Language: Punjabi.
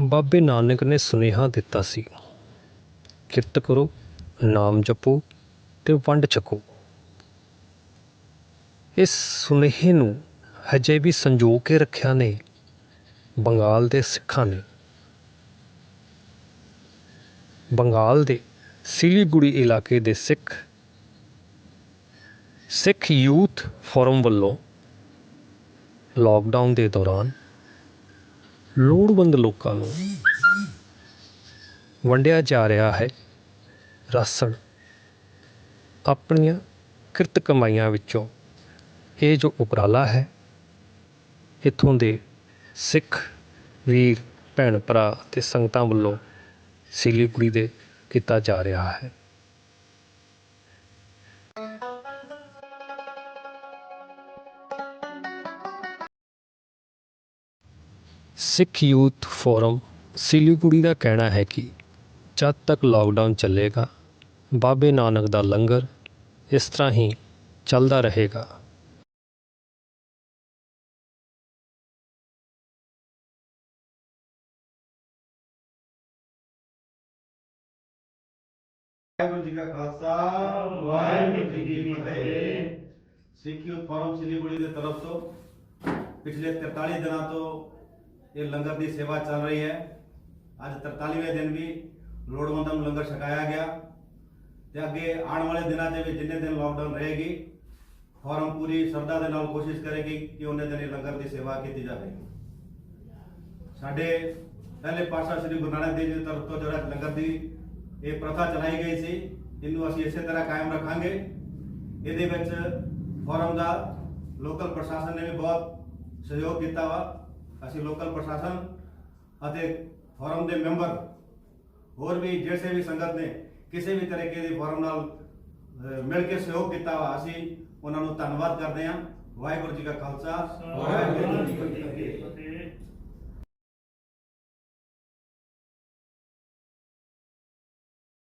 ਬਾਬੇ ਨਾਨਕ ਨੇ ਸੁਨੇਹਾ ਦਿੱਤਾ ਸੀ। ਕਿਰਤ ਕਰੋ, ਨਾਮ ਜਪੋ ਅਤੇ ਵੰਡ ਛਕੋ। ਇਸ ਸੁਨੇਹੇ ਨੂੰ ਹਜੇ ਵੀ ਸੰਜੋ ਕੇ ਰੱਖਿਆ ਨੇ ਬੰਗਾਲ ਦੇ ਸਿੱਖਾਂ ਨੇ। ਬੰਗਾਲ ਦੇ ਸਿਲੀਗੁੜੀ ਇਲਾਕੇ ਦੇ Sikh Sikh youth forum lockdown lockdown ਦੇ ਦੌਰਾਨ ਲੋੜਵੰਦ ਲੋਕਾਂ ਨੂੰ ਵੰਡਿਆ ਜਾ ਰਿਹਾ ਹੈ। ਰਾਸ਼ਨ ਆਪਣੀਆਂ ਕਿਰਤ ਕਮਾਈਆਂ ਵਿੱਚੋਂ। ਇਹ ਜੋ ਉਪਰਾਲਾ ਹੈ, ਇੱਥੋਂ ਦੇ ਸਿੱਖ ਵੀਰ, ਭੈਣ ਭਰਾ ਅਤੇ ਸੰਗਤਾਂ ਵੱਲੋਂ ਸਿਲੀਗੁੜੀ ਦੇ ਕੀਤਾ ਜਾ ਰਿਹਾ ਹੈ। ਸਿੱਖ ਯੂਥ ਫੋਰਮ ਸਿਲੀਗੁੜੀ ਦਾ ਕਹਿਣਾ ਹੈ ਕਿ ਜਦ ਤੱਕ ਲਾਕਡਾਊਨ ਚੱਲੇਗਾ, ਬਾਬੇ ਨਾਨਕ ਦਾ ਲੰਗਰ ਇਸ ਤਰ੍ਹਾਂ ਹੀ ਚੱਲਦਾ ਰਹੇਗਾ। ਵਾਹਿਗੁਰੂ ਜੀ ਕਾ ਖਾਲਸਾ, ਵਾਹਿਗੁਰੂ ਜੀ ਕੀ ਫਤਿਹ। ਸਿੱਖ ਯੂਥ ਫੋਰਮ ਸਿਲੀਗੁੜੀ ਦੇ ਤਰਫ ਤੋਂ ਪਿਛਲੇ 43 ਦਿਨਾਂ ਤੋਂ ਇਹ ਲੰਗਰ ਦੀ ਸੇਵਾ ਚੱਲ ਰਹੀ ਹੈ। ਅੱਜ 43ਵੇਂ ਦਿਨ ਵੀ ਲੋੜਵੰਦਾਂ ਨੂੰ ਲੰਗਰ ਛਕਾਇਆ ਗਿਆ ਤੇ ਅੱਗੇ ਆਉਣ ਵਾਲੇ ਦਿਨਾਂ 'ਚ ਵੀ ਜਿੰਨੇ ਦਿਨ ਲਾਕਡਾਊਨ ਰਹੇਗੀ ਫੋਰਮ ਪੂਰੀ ਸ਼ਰਧਾ ਦੇ ਨਾਲ ਕੋਸ਼ਿਸ਼ ਕਰੇਗੀ ਕਿ ਉਹਨੇ ਦਿਨ ਇਹ ਲੰਗਰ ਦੀ ਸੇਵਾ ਕੀਤੀ ਜਾਵੇ। ਸਾਡੇ ਪਹਿਲੇ ਪਾਤਸ਼ਾਹ ਸ੍ਰੀ ਗੁਰੂ ਨਾਨਕ ਦੇਵ ਜੀ ਦੀ ਤਰਫ ਤੋਂ ਜਿਹੜਾ ਲੰਗਰ ਦੀ ਇਹ ਪ੍ਰਥਾ ਚਲਾਈ ਗਈ ਸੀ, ਇਹਨੂੰ ਅਸੀਂ ਇਸੇ ਤਰ੍ਹਾਂ ਕਾਇਮ ਰੱਖਾਂਗੇ। ਇਹਦੇ ਵਿੱਚ ਫੋਰਮ ਦਾ ਲੋਕਲ ਪ੍ਰਸ਼ਾਸਨ ਨੇ ਵੀ ਬਹੁਤ ਸਹਿਯੋਗ ਕੀਤਾ ਵਾ। ਅਸੀਂ ਲੋਕਲ ਪ੍ਰਸ਼ਾਸਨ ਅਤੇ ਫੋਰਮ ਦੇ ਮੈਂਬਰ ਹੋਰ ਵੀ ਜਿਹੜੇ ਵੀ ਸੰਗਤ ਨੇ ਕਿਸੇ ਵੀ ਤਰੀਕੇ ਦੇ ਫੋਰਮ ਨਾਲ ਮਿਲ ਕੇ ਸਹਿਯੋਗ ਕੀਤਾ ਵਾ, ਅਸੀਂ ਉਹਨਾਂ ਨੂੰ ਧੰਨਵਾਦ ਕਰਦੇ ਹਾਂ। ਵਾਹਿਗੁਰੂ ਜੀ ਕਾ ਖਾਲਸਾ। ਵਾਹਿਗੁਰੂ ਜੀ ਕੀ ਫਤਿਹ।